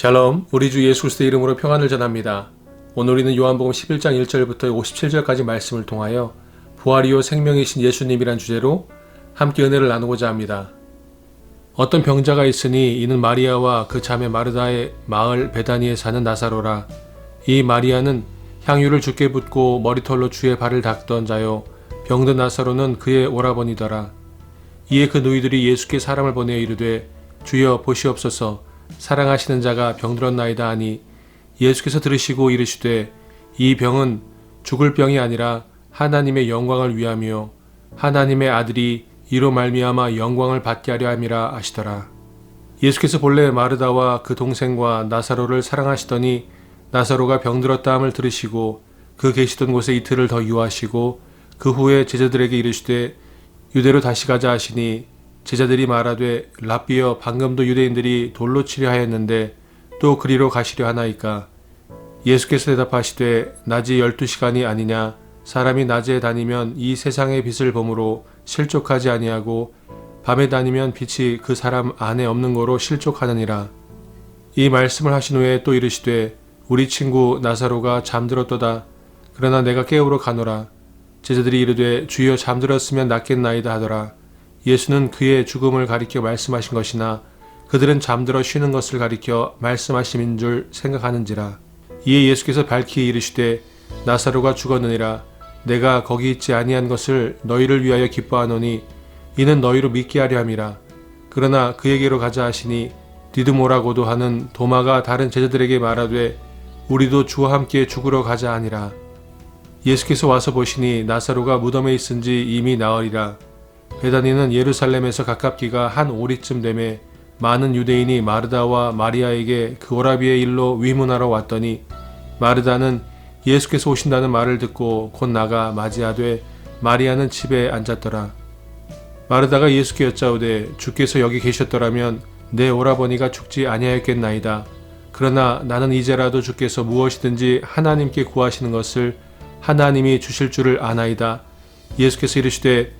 샬롬, 우리 주 예수 그리스도의 이름으로 평안을 전합니다. 오늘 우리는 요한복음 11장 1절부터 57절까지 말씀을 통하여 부활이요 생명이신 예수님이란 주제로 함께 은혜를 나누고자 합니다. 어떤 병자가 있으니 이는 마리아와 그 자매 마르다의 마을 베다니에 사는 나사로라. 이 마리아는 향유를 주께 붓고 머리털로 주의 발을 닦던 자요. 병든 나사로는 그의 오라버니더라. 이에 그 누이들이 예수께 사람을 보내어 이르되 주여 보시옵소서 사랑하시는 자가 병들었나이다 하니 예수께서 들으시고 이르시되 이 병은 죽을 병이 아니라 하나님의 영광을 위하며 하나님의 아들이 이로 말미암아 영광을 받게 하려 함이라 하시더라. 예수께서 본래 마르다와 그 동생과 나사로를 사랑하시더니 나사로가 병들었다 함을 들으시고 그 계시던 곳에 이틀을 더 유하시고 그 후에 제자들에게 이르시되 유대로 다시 가자 하시니 제자들이 말하되 랍비여 방금도 유대인들이 돌로 치려 하였는데 또 그리로 가시려 하나이까? 예수께서 대답하시되 낮이 열두 시간이 아니냐? 사람이 낮에 다니면 이 세상의 빛을 범으로 실족하지 아니하고 밤에 다니면 빛이 그 사람 안에 없는 거로 실족하느니라. 이 말씀을 하신 후에 또 이르시되 우리 친구 나사로가 잠들었도다. 그러나 내가 깨우러 가노라. 제자들이 이르되 주여 잠들었으면 낫겠나이다 하더라 예수는 그의 죽음을 가리켜 말씀하신 것이나 그들은 잠들어 쉬는 것을 가리켜 말씀하심인 줄 생각하는지라. 이에 예수께서 밝히 이르시되 나사로가 죽었느니라. 내가 거기 있지 아니한 것을 너희를 위하여 기뻐하노니 이는 너희로 믿게 하려 함이라. 그러나 그에게로 가자 하시니 디드모라고도 하는 도마가 다른 제자들에게 말하되 우리도 주와 함께 죽으러 가자 하니라. 예수께서 와서 보시니 나사로가 무덤에 있은 지 이미 나으리라. 베다니는 예루살렘에서 가깝기가 한 오리쯤 되매 많은 유대인이 마르다와 마리아에게 그 오라비의 일로 위문하러 왔더니 마르다는 예수께서 오신다는 말을 듣고 곧 나가 맞이하되 마리아는 집에 앉았더라. 마르다가 예수께 여짜오되 주께서 여기 계셨더라면 내 오라버니가 죽지 아니하였겠나이다. 그러나 나는 이제라도 주께서 무엇이든지 하나님께 구하시는 것을 하나님이 주실 줄을 아나이다. 예수께서 이르시되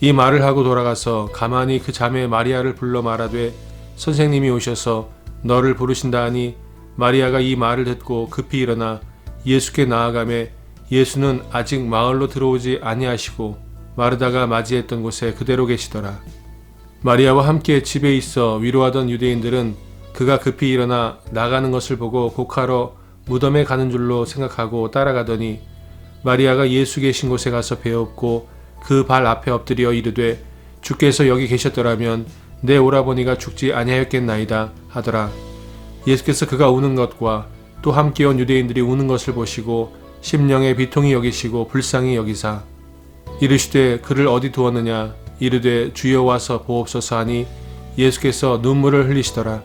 이 말을 하고 돌아가서 가만히 그 자매 마리아를 불러 말하되 선생님이 오셔서 너를 부르신다 하니 마리아가 이 말을 듣고 급히 일어나 예수께 나아가매 예수는 아직 마을로 들어오지 아니하시고 마르다가 맞이했던 곳에 그대로 계시더라. 마리아와 함께 집에 있어 위로하던 유대인들은 그가 급히 일어나 나가는 것을 보고 곡하러 무덤에 가는 줄로 생각하고 따라가더니 마리아가 예수 계신 곳에 가서 배웠고 그 발 앞에 엎드려 이르되 주께서 여기 계셨더라면 내 오라버니가 죽지 아니하였겠나이다 하더라. 예수께서 그가 우는 것과 또 함께 온 유대인들이 우는 것을 보시고 심령에 비통이 여기시고 불쌍히 여기사 이르시되 그를 어디 두었느냐 이르되 주여 와서 보옵소서 하니 예수께서 눈물을 흘리시더라.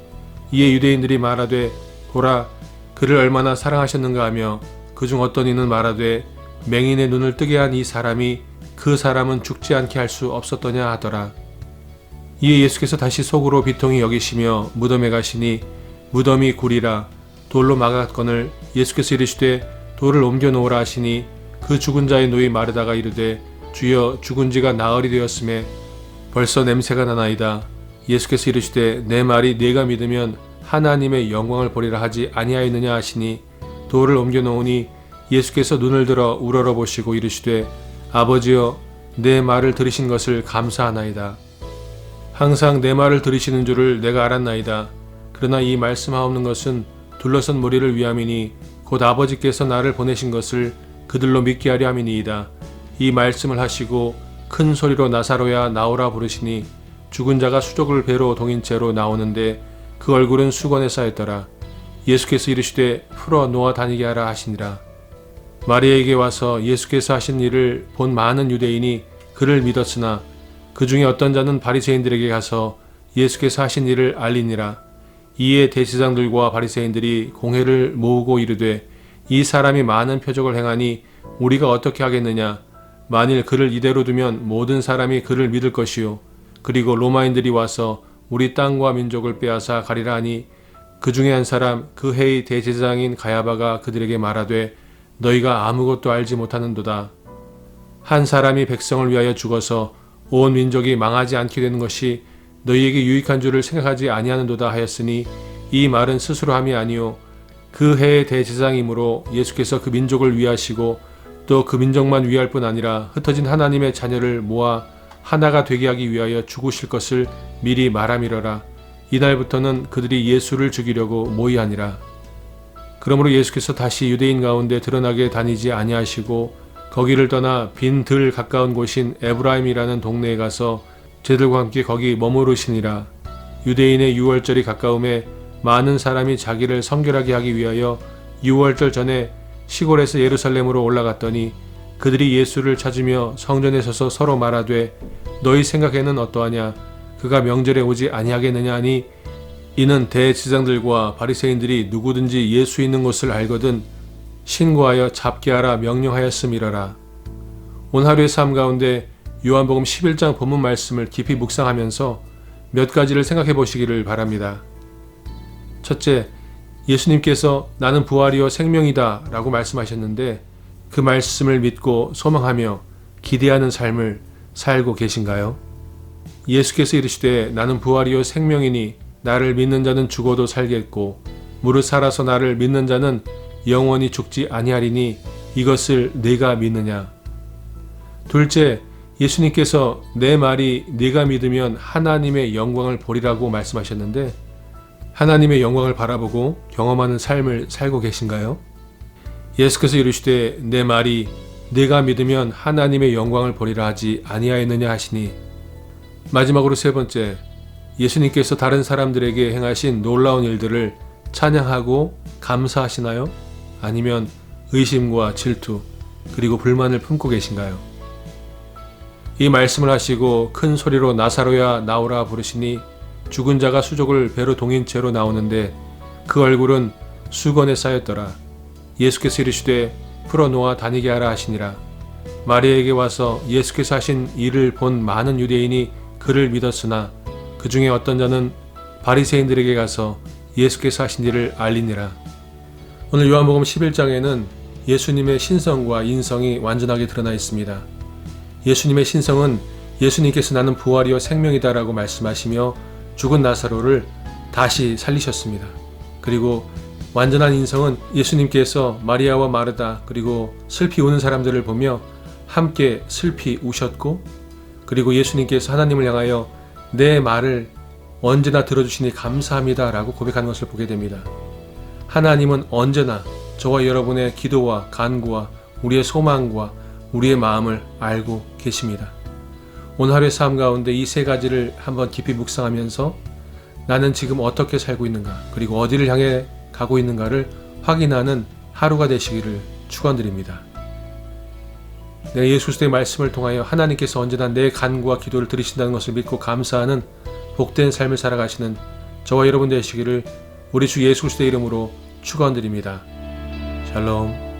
이에 유대인들이 말하되 보라 그를 얼마나 사랑하셨는가 하며 그중 어떤 이는 말하되 맹인의 눈을 뜨게 한 이 사람이 그 사람은 죽지 않게 할 수 없었더냐 하더라. 이에 예수께서 다시 속으로 비통히 여기시며 무덤에 가시니 무덤이 구리라 돌로 막았거늘 예수께서 이르시되 돌을 옮겨 놓으라 하시니 그 죽은 자의 노이 마르다가 이르되 주여 죽은 지가 나흘이 되었음에 벌써 냄새가 나나이다. 예수께서 이르시되 내 말이 네가 믿으면 하나님의 영광을 보리라 하지 아니하였느냐 하시니 돌을 옮겨 놓으니 예수께서 눈을 들어 우러러 보시고 이르시되 아버지여 내 말을 들으신 것을 감사하나이다. 항상 내 말을 들으시는 줄을 내가 알았나이다. 그러나 이 말씀하옵는 것은 둘러선 무리를 위함이니 곧 아버지께서 나를 보내신 것을 그들로 믿게 하려 함이니이다. 이 말씀을 하시고 큰 소리로 나사로야 나오라 부르시니 죽은 자가 수족을 배로 동인 채로 나오는데 그 얼굴은 수건에 쌓였더라. 예수께서 이르시되 풀어 놓아 다니게 하라 하시니라. 마리아에게 와서 예수께서 하신 일을 본 많은 유대인이 그를 믿었으나 그 중에 어떤 자는 바리새인들에게 가서 예수께서 하신 일을 알리니라. 이에 대제사장들과 바리새인들이 공회를 모으고 이르되 이 사람이 많은 표적을 행하니 우리가 어떻게 하겠느냐 만일 그를 이대로 두면 모든 사람이 그를 믿을 것이요 그리고 로마인들이 와서 우리 땅과 민족을 빼앗아 가리라 하니 그 중에 한 사람 그 해의 대제사장인 가야바가 그들에게 말하되 너희가 아무것도 알지 못하는도다. 한 사람이 백성을 위하여 죽어서 온 민족이 망하지 않게 되는 것이 너희에게 유익한 줄을 생각하지 아니하는도다 하였으니 이 말은 스스로 함이 아니요 그 해의 대제사장이므로 예수께서 그 민족을 위하시고 또 그 민족만 위할 뿐 아니라 흩어진 하나님의 자녀를 모아 하나가 되게 하기 위하여 죽으실 것을 미리 말함이러라. 이날부터는 그들이 예수를 죽이려고 모의하니라 그러므로 예수께서 다시 유대인 가운데 드러나게 다니지 아니하시고 거기를 떠나 빈 들 가까운 곳인 에브라임이라는 동네에 가서 제들과 함께 거기 머무르시니라. 유대인의 유월절이 가까움에 많은 사람이 자기를 성결하게 하기 위하여 유월절 전에 시골에서 예루살렘으로 올라갔더니 그들이 예수를 찾으며 성전에 서서 서로 말하되 너희 생각에는 어떠하냐? 그가 명절에 오지 아니하겠느냐? 하니 이는 대지장들과 바리새인들이 누구든지 예수 있는 것을 알거든 신고하여 잡게 하라 명령하였음이러라. 오늘 하루의 삶 가운데 요한복음 11장 본문 말씀을 깊이 묵상하면서 몇 가지를 생각해 보시기를 바랍니다. 첫째, 예수님께서 나는 부활이요 생명이다 라고 말씀하셨는데 그 말씀을 믿고 소망하며 기대하는 삶을 살고 계신가요? 예수께서 이르시되 나는 부활이요 생명이니 나를 믿는 자는 죽어도 살겠고 무릇 살아서 나를 믿는 자는 영원히 죽지 아니하리니 이것을 내가 믿느냐. 둘째, 예수님께서 내 말이 네가 믿으면 하나님의 영광을 보리라고 말씀하셨는데 하나님의 영광을 바라보고 경험하는 삶을 살고 계신가요? 예수께서 이르시되 내 말이 네가 믿으면 하나님의 영광을 보리라 하지 아니하였느냐 하시니 마지막으로 세 번째 예수님께서 다른 사람들에게 행하신 놀라운 일들을 찬양하고 감사하시나요? 아니면 의심과 질투 그리고 불만을 품고 계신가요? 이 말씀을 하시고 큰 소리로 나사로야 나오라 부르시니 죽은 자가 수족을 배로 동인 채로 나오는데 그 얼굴은 수건에 쌓였더라. 예수께서 이르시되 풀어놓아 다니게 하라 하시니라. 마리아에게 와서 예수께서 하신 일을 본 많은 유대인이 그를 믿었으나 그 중에 어떤 자는 바리새인들에게 가서 예수께서 하신 일을 알리니라. 오늘 요한복음 11장에는 예수님의 신성과 인성이 완전하게 드러나 있습니다. 예수님의 신성은 예수님께서 나는 부활이요 생명이다라고 말씀하시며 죽은 나사로를 다시 살리셨습니다. 그리고 완전한 인성은 예수님께서 마리아와 마르다 그리고 슬피 우는 사람들을 보며 함께 슬피 우셨고 그리고 예수님께서 하나님을 향하여 내 말을 언제나 들어주시니 감사합니다 라고 고백하는 것을 보게 됩니다. 하나님은 언제나 저와 여러분의 기도와 간구와 우리의 소망과 우리의 마음을 알고 계십니다. 오늘 하루의 삶 가운데 이 세 가지를 한번 깊이 묵상하면서 나는 지금 어떻게 살고 있는가 그리고 어디를 향해 가고 있는가를 확인하는 하루가 되시기를 축원드립니다. 내 예수 그리스도의 말씀을 통하여 하나님께서 언제나 내 간구와 기도를 들으신다는 것을 믿고 감사하는 복된 삶을 살아가시는 저와 여러분 되시기를 우리 주 예수 그리스도의 이름으로 축원드립니다. 샬롬.